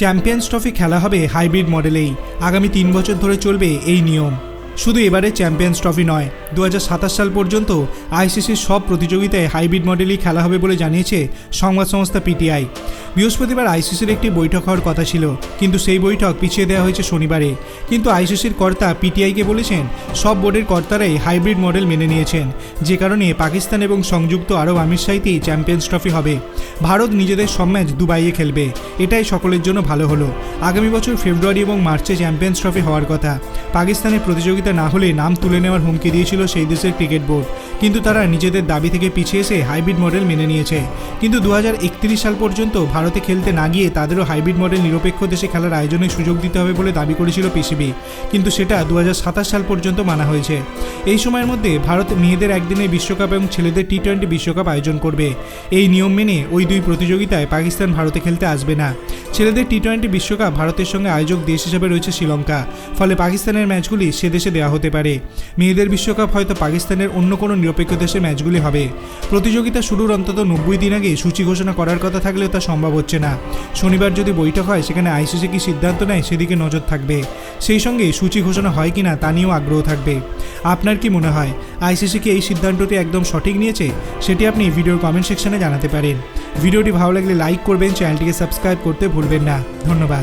Champions trophy খেলা হবে hybrid মডেলেই। আগামী তিন বছর ধরে চলবে এই নিয়ম। শুধু এবারে চ্যাম্পিয়ন্স ট্রফি নয় দু সাল পর্যন্ত আইসিসির সব প্রতিযোগিতায় হাইব্রিড মডেলই খেলা হবে বলে জানিয়েছে সংবাদ সংস্থা পিটিআই। বৃহস্পতিবার আইসিসির একটি বৈঠক হওয়ার কথা ছিল, কিন্তু সেই বৈঠক পিছিয়ে দেওয়া হয়েছে শনিবারে। কিন্তু আইসিসির কর্তা পিটিআইকে বলেছেন, সব বোর্ডের কর্তারাই হাইব্রিড মডেল মেনে নিয়েছেন, যে কারণে পাকিস্তান এবং সংযুক্ত আরব আমিরশাহিতেই চ্যাম্পিয়ন্স ট্রফি হবে। ভারত নিজেদের সব ম্যাচ দুবাইয়ে খেলবে, এটাই সকলের জন্য ভালো হলো। আগামী বছর ফেব্রুয়ারি এবং মার্চে চ্যাম্পিয়ন্স ট্রফি হওয়ার কথা। পাকিস্তানের প্রতিযোগিতা না হলে নাম তুলে নেওয়ার হুমকি দিয়েছিল সেই দেশের ক্রিকেট বোর্ড। কিন্তু তারা নিজেদের দাবি থেকে পিছিয়ে এসে হাইব্রিড মডেল মেনে নিয়েছে। কিন্তু দু হাজার একত্রিশ সাল পর্যন্ত ভারতে খেলতে না গিয়ে তাদেরও হাইব্রিড মডেল নিরপেক্ষ দেশে খেলার আয়োজনের সুযোগ দিতে হবে বলে দাবি করেছিল পিসিবি। কিন্তু সেটা দু হাজার সাতাশ সাল পর্যন্ত মানা হয়েছে। এই সময়ের মধ্যে ভারত মেয়েদের একদিনের বিশ্বকাপ এবং ছেলেদের টি টোয়েন্টি বিশ্বকাপ আয়োজন করবে। এই নিয়ম মেনে ওই দুই প্রতিযোগিতায় পাকিস্তান ভারতে খেলতে আসবে না। ছেলেদের টি টোয়েন্টি বিশ্বকাপ ভারতের সঙ্গে আয়োজক দেশ হিসেবে রয়েছে শ্রীলঙ্কা। ফলে পাকিস্তানের ম্যাচগুলি সে দেশে দেওয়া হতে পারে। মেয়েদের বিশ্বকাপ হয়তো পাকিস্তানের অন্য কোনো নিরপেক্ষ দেশে ম্যাচগুলি হবে। প্রতিযোগিতা শুরুর অন্তত নব্বই দিন আগে সূচি ঘোষণা করার কথা থাকলেও তা সম্ভব হচ্ছে না। শনিবার যদি বৈঠক হয়, সেখানে আইসিসি কি সিদ্ধান্ত নেয় সেদিকে নজর থাকবে। সেই সঙ্গে সূচি ঘোষণা হয় কিনা তা নিয়েও আগ্রহ থাকবে। আপনার কি মনে হয়? আইসিসি কি এই সিদ্ধান্তটি একদম সঠিক নিয়েছে? সেটি আপনি ভিডিওর কমেন্ট সেকশনে জানাতে পারেন। ভিডিওটি ভালো লাগলে লাইক করবেন, চ্যানেলটিকে সাবস্ক্রাইব করতে ভুলবেন না। ধন্যবাদ।